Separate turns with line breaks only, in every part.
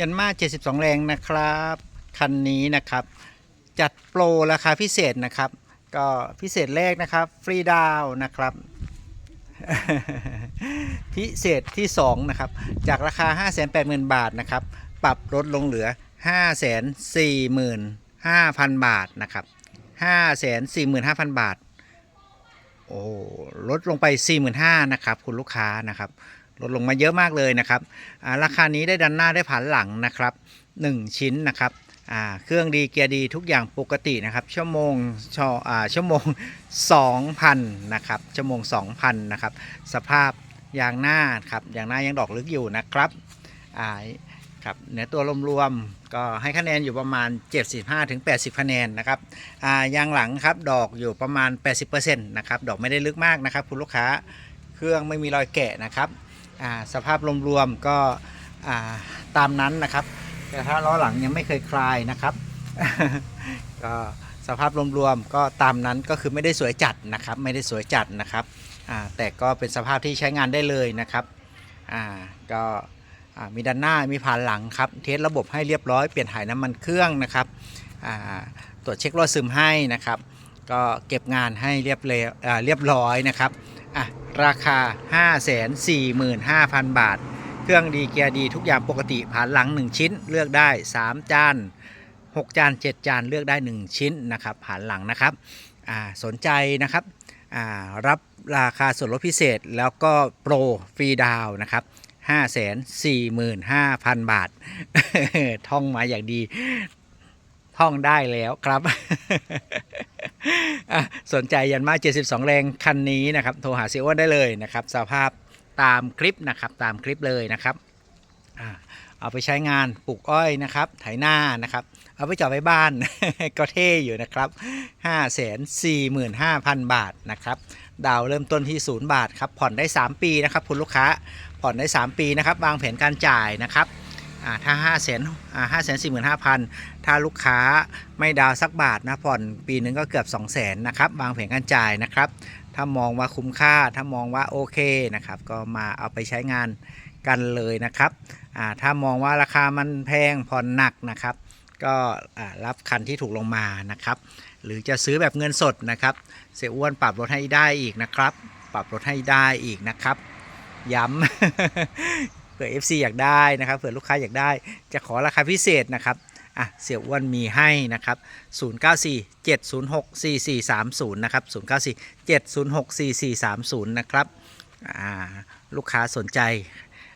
ยันมา72 แรงนะครับ คันนี้นะครับ จัดโปรราคาพิเศษนะครับ ก็พิเศษแรกนะครับ ฟรีดาวนะครับ พิเศษที่ 2 นะครับ จากราคา 580,000 บาทนะครับ ปรับลดลงเหลือ 545,000 บาทนะครับ 545,000 บาท โอ้ลดลงไป 45,000นะครับ คุณลูกค้านะครับ ลดลงมาเยอะมากเลยนะครับราคานี้ได้ดันหน้าได้ผ่านหลังนะครับ 1 ชิ้นนะครับเครื่องดีเกียร์ดีทุกอย่างปกตินะครับ ชั่วโมงชอ่าชั่วโมง 2,000นะครับชั่วโมง 2,000นะครับสภาพยางหน้าครับยางหน้ายังดอกลึกอยู่นะครับอ่าครับเนื้อตัวรวมๆก็ให้คะแนนอยู่ประมาณ 75-80 คะแนนนะครับอ่ายางหลังครับดอกอยู่ประมาณ 80%นะครับดอกไม่ได้ลึกมากนะครับ คุณลูกค้าเครื่องไม่มีรอยแกะนะครับ สภาพรวมๆก็ตามนั้นนะครับ แต่ถ้าล้อหลังยังไม่เคยคลายนะครับก็สภาพรวมๆก็ตามนั้นก็คือไม่ได้สวยจัดนะครับ ไม่ได้สวยจัดนะครับแต่ก็เป็นสภาพที่ใช้งานได้เลยนะครับก็มีด้านหน้ามีผ่านหลังครับ เทสระบบให้เรียบร้อยเปลี่ยนถ่ายน้ำมันเครื่องนะครับตรวจเช็ครั่วซึมให้นะครับ ก็เก็บงานให้เรียบเรียบร้อยนะครับอะ ราคา 545,000 บาท เครื่องดีเกียร์ดีทุกอย่างปกติผ่านหลัง 1 ชิ้นเลือกได้ 3 จาน 6 จาน 7 จานเลือกได้ 1 ชิ้นนะครับผ่านหลังนะครับอ่าสนใจนะครับอ่ารับราคาส่วนลดพิเศษแล้วก็โปรฟรีดาวนะครับ545,000 บาท ท่องมาอย่างดี ท่องได้แล้วครับ สนใจยันมา 72 แรงคันนี้นะครับ โทรหาเซอ้วนได้เลยนะครับ สภาพตามคลิปนะครับ ตามคลิปเลยนะครับอเอาไปใช้งานปลูกอ้อยนะครับ ไถหน้านะครับ เอาไปจอดไว้บ้าน ก็เท่อยู่นะครับ 545,000 บาทนะครับ ดาวเริ่มต้นที่ 0 บาทครับ ผ่อนได้ 3 ปีนะครับ คุณลูกค้า ผ่อนได้ 3 ปีนะครับ วางแผนการจ่ายนะครับ ถ้า5 0 0 0 0 0อ่า5 4 5 0 0 0 ถ้าลูกค้าไม่ดาวสักบาทนะผ่อนปีนึงก็เกือบ 2 0 0 0 0นนะครับวางแผนการจ่ายนะครับ ถ้ามองว่าคุ้มค่า ถ้ามองว่าโอเคนะครับ ก็มาเอาไปใช้งานกันเลยนะครับอ่าถ้ามองว่าราคามันแพงผ่อนหนักนะครับ ก็อ่ารับคันที่ถูกลงมานะครับ หรือจะซื้อแบบเงินสดนะครับ เสียอ้วนปรับลดให้ได้อีกนะครับ ปรับลดให้ได้อีกนะครับ ย้ำ ผื่อ FC อยากได้นะครับเผื่อลูกค้าอยากได้ จะขอราคาพิเศษนะครับอะเสียวอ้วนมีให้นะครับ 094 706 4430 นะครับ 094 706 4430 นะครับอ่าลูกค้าสนใจ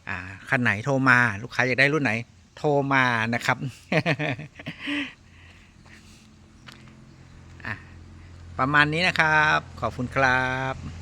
อ่าคันไหนโทรมา ลูกค้าอยากได้รุ่นไหนโทรมานะครับประมาณนี้นะครับ ขอบคุณครับ